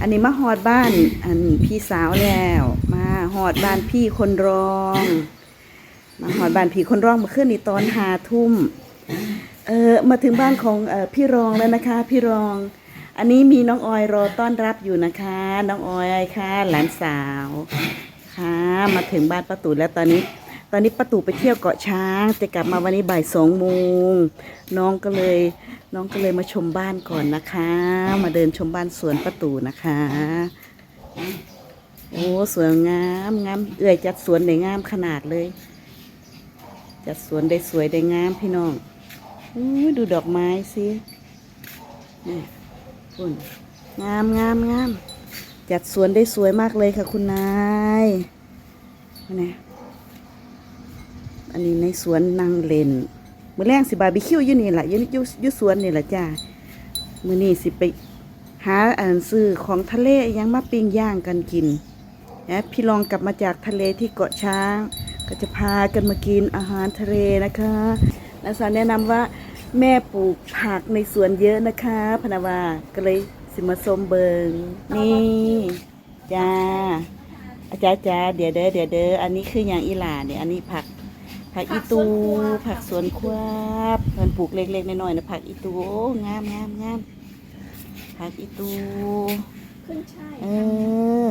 อันนี้มาหอดบ้าน อันพี่สาวแล้ว มาหอดบ้านพี่คนรอง มาหอดบ้านพี่คนรองมาขึ้นนี่ตอนหาทุ่มเออมาถึงบ้านของเออพี่รองแล้วนะคะ พี่รอง อันนี้มีน้องออยรอต้อนรับอยู่นะคะ น้องออยค่ะ หลานสาวค่ะมาถึงบ้านป้าตู่แล้วตอนนี้ ตอนนี้ป้าตู่ไปเที่ยวเกาะช้างจะกลับมาวันนี้บ่ายสองโมงน้องก็เลยน้องก็เลยมาชมบ้านก่อนนะคะ มาเดินชมบ้านสวนป้าตู่นะคะ โอ้สวยงามงามเอื่อยจัดสวนได้งามขนาดเลย จัดสวนได้สวยได้งามพี่น้องอดูดอกไม้สินี่คุณงามงามงามจัดสวนได้สวยมากเลยค่ะคุณนายนี่อั นนี้ในสวนนางเลนมื่อแรงสิบาร์บีคิวอยู่นี่แหละอยู่อยู่ยู่สวนนี่แหละจ้ามื่อนี่สิไปหาอ่านซื้อของทะเลยังมาปิ้งย่างกันกินนะพี่ลองกลับมาจากทะเลที่เกาะช้าง ก็จะพากันมากินอาหารทะเลนะคะนักสาวแนะนำว่าแม่ปลูกผักในสวนเยอะนะคะพนาวาก็เลยสิมาส้มเบิงนี่จ้าอาจารย์จ้าเดี๋ยวเด้อเดี๋ยวเด้ออันนี้คืออย่างอีหลาเนี่ยอันนี้ผัก ผักอีตู ผักสวนครัวเพิ่นปลูกเล็กๆน้อยๆนะผักอีตูโอ้งามงามงามผักอีตูขึ้นช่ายเออ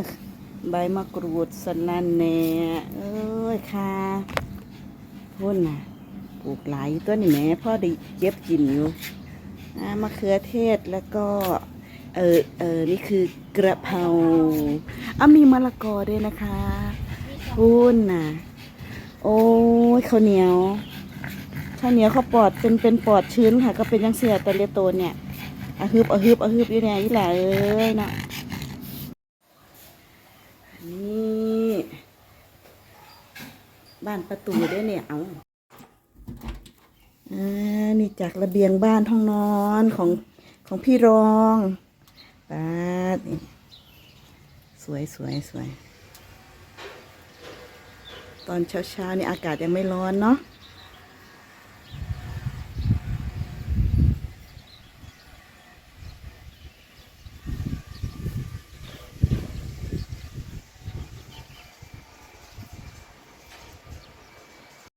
ใบมะกรูดสะนันแหน่เอ้ยค่ะพุ่นน่ะปลูกหลายตัวนี่แหม่พ่อได้เก็บกินอยู่อ่ามะเขือเทศแล้วก็เออเออนี่คือกระเพราอะมีมะละกอด้วยนะคะพุ่นน่ะ โอ้ยข้าวเหนียวข้าวเหนียวเขาปอดเป็นเป็นปอดชื้นค่ะ ก็เป็นยังเสียแต่เลียโตนเนี่ยอะฮึบอะฮึบอะฮึบอยู่เนี่ยอีหล่าเอ้ยเนาะนี่บ้านประตูได้เนี่ยเอาอ่านี่จากระเบียงบ้านห้องนอนของของพี่รองป้านี่สวยสวยสวย ตอนเช้าๆนี่อากาศยังไม่ร้อนเนาะ